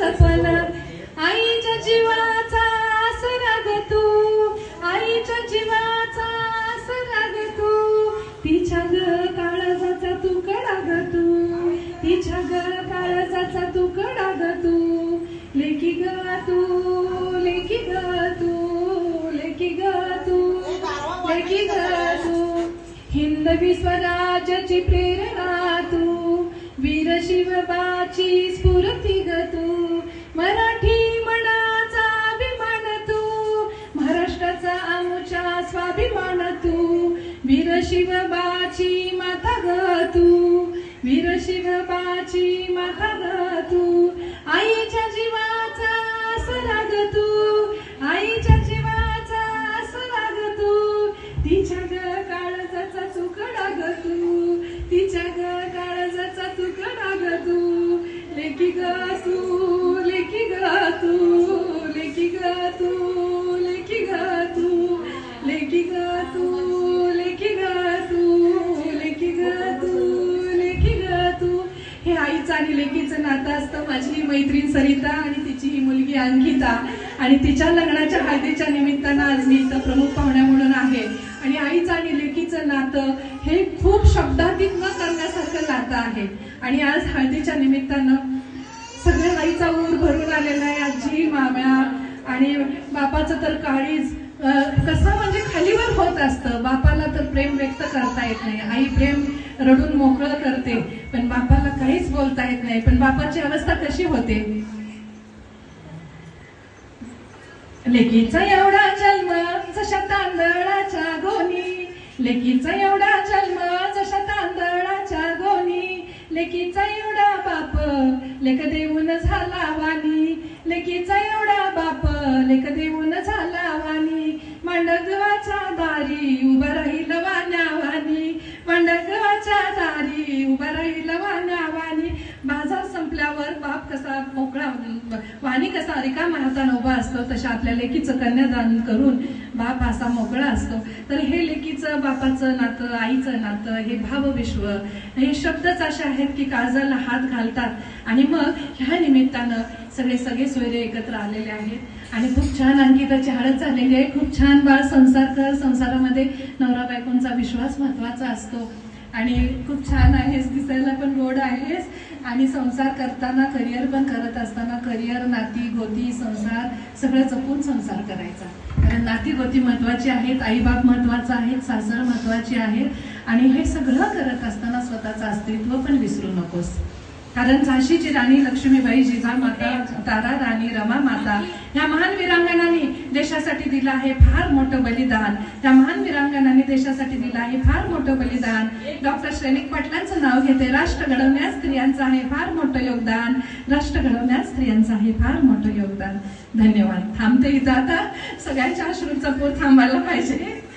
सफल आईच्या जीवाचा आसरा ग तू आईच्या जीवाचा आसरा ग तू तिच्या ग काळजाचा तुकडा ग तू तिच्या ग काळजाचा तुकडा ग तू लेकी ग तू लेखी ग तू लेकी ग तू लेकी ग तू. हिंदवी स्वराज्याची प्रेरणा तू वीर शिवबाची स्फूर्ती ग तू. मराठी मनाचा अभिमान तू महाराष्ट्राचा आमच्या स्वाभिमान तू वीर शिवबाची माता ग तू वीर शिवबाची माता ग लेकीचं माझी ही मैत्रीण सरिता आणि तिची ही मुलगी अंकिता. आणि तिच्या लग्नाच्या हळदीच्या निमित्तानं आज मी इथं प्रमुख पाहुण्या म्हणून आहे. आणि आईचं आणि लेकीचं नातं हे खूप शब्दातीत न करण्यासारखं नातं आहे. आणि आज हळदीच्या निमित्तानं सगळ्या आईचा ऊर भरून आलेला आहे आजी माम्या आणि बापाचं तर काळीज कसं म्हणजे खालीवर होत असतं. करता येत नाही. आई प्रेम रडून मोकळं करते पण बापाला काहीच बोलता येत नाही. पण बापाची अवस्था कशी होते? लेकीचा एवढा जन्म जशा तांदळाच्या गोनी लेकीचा एवढा जन्म जशा तांदळाच्या गोनी लेकीचा एवढा बाप लेख देऊन झाला वाणी लेकीचा एवढा बाप लेख देवाच्या दारी उभा राहील वाण्या वाणी बाजार संपल्यावर बाप कसा मोकळा वाणी कसा रिकामा हाताने उभा असतो तशा आपल्या लेकीचं कन्यादान करून बाप असा मोकळा असतो. तर हे लेकीचं बापाचं नातं आईचं नातं हे भावविश्व हे शब्दच असे आहेत की काळजाला हात घालतात. आणि मग ह्या निमित्तानं सगळे सगळे सोयरे एकत्र आलेले आहेत. आणि खूप छान अंकिताची हळद झालेली आहे. खूप छान बाळ संसार कर संसारामध्ये नवरा बायकोंचा विश्वास महत्त्वाचा असतो. आणि खूप छान आहेस दिसायला पण गोड आहेस. आणि संसार करताना करिअर पण करत असताना करिअर नाती गोती संसार सगळं जपून संसार करायचा. कारण नाती गोती महत्वाची आहेत आईबाप महत्त्वाचा आहेत सासर महत्त्वाचे आहेत. आणि हे सगळं करत असताना स्वतःचं अस्तित्व पण विसरू नकोस. कारण झाशीची राणी लक्ष्मीबाई जिजामाता तारा राणी रमा माता या महान वीरांगणांनी देशासाठी दिलं आहे फार मोठं बलिदान. त्या महान वीरांगणांनी देशासाठी दिलं आहे फार मोठं बलिदान. डॉक्टर श्रेनिक पाटलांचं नाव घेते. राष्ट्र घडवण्यास स्त्रियांचं आहे फार मोठं योगदान. राष्ट्र घडवण्यास स्त्रियांचं आहे फार मोठं योगदान. धन्यवाद. थांबते इथं आता. सगळ्यांच्या अश्रूंचा पूर थांबायला पाहिजे.